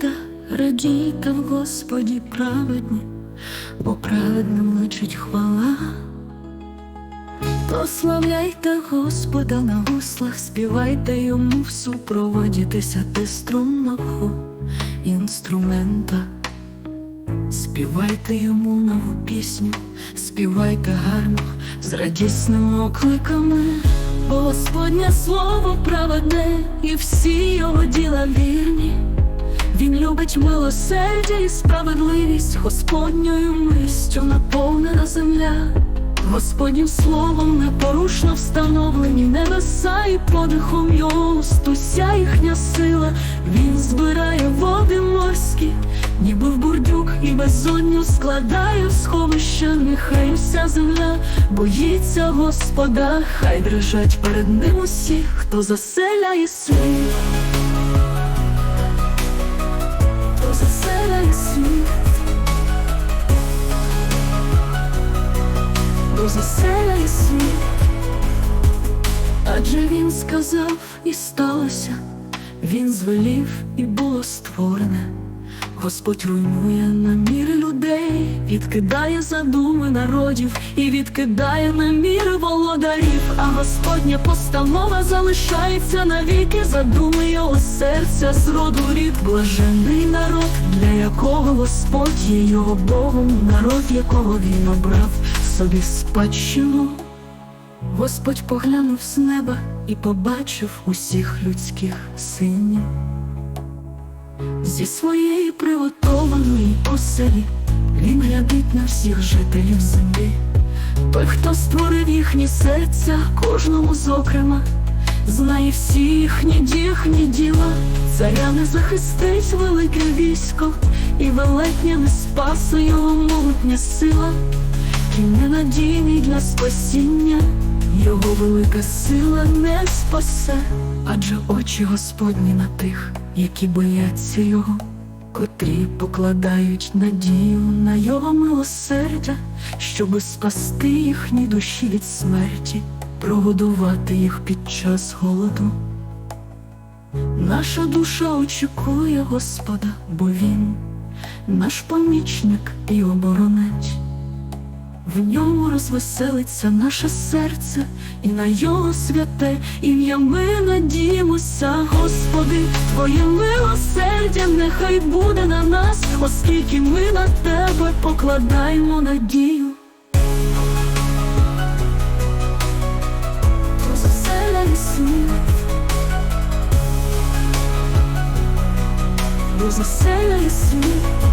та радійте в Господі праведні, бо праведним личить хвала. Прославляйте Господа на гуслах, співайте йому в супроводі десятиструнного інструмента. Співайте йому нову пісню, співайте гарно з радісними окликами. Бо Господнє слово праведне, і всі його діла вірні. Любить милосердя і справедливість, Господньою мистю наповнена земля. Господнім словом непорушно встановлені небеса і подихом його уст уся їхня сила. Він збирає води морські, ніби в бурдюк і безодню складає в сховища, нехай вся земля боїться Господа, хай дрижать перед ним усі, хто заселяє світ. Заселяє світ. Адже він сказав і сталося, він звелів і було створене. Господь руйнує наміри людей, відкидає задуми народів і відкидає наміри володарів, а Господня постанова залишається навіки, задуми його серця з роду рід, блажений народ, для якого Господь є його Богом, народ, якого він обрав собі спадщину. Господь поглянув з неба і побачив усіх людських синів. Зі своєї приготованої оселі він глядить на всіх жителів землі. Той, хто створив їхні серця, кожному зокрема, знає всі їхні їхні діла. Царя не захистить велике військо, і велетня не спасе його могутня сила, Кінь ненадійний для спасіння, його велика сила не спасе, адже очі Господні на тих, які бояться його, котрі покладають надію на його милосердя, щоби спасти їхні душі від смерті, прогодувати їх під час голоду. Наша душа очікує Господа, бо Він наш помічник і оборонець. В ньому розвеселиться наше серце, і на його святе ім'я ми надіємося, Господи, Твоє милосердя нехай буде на нас, оскільки ми на тебе покладаємо надію. Розвеселяй світ, світ.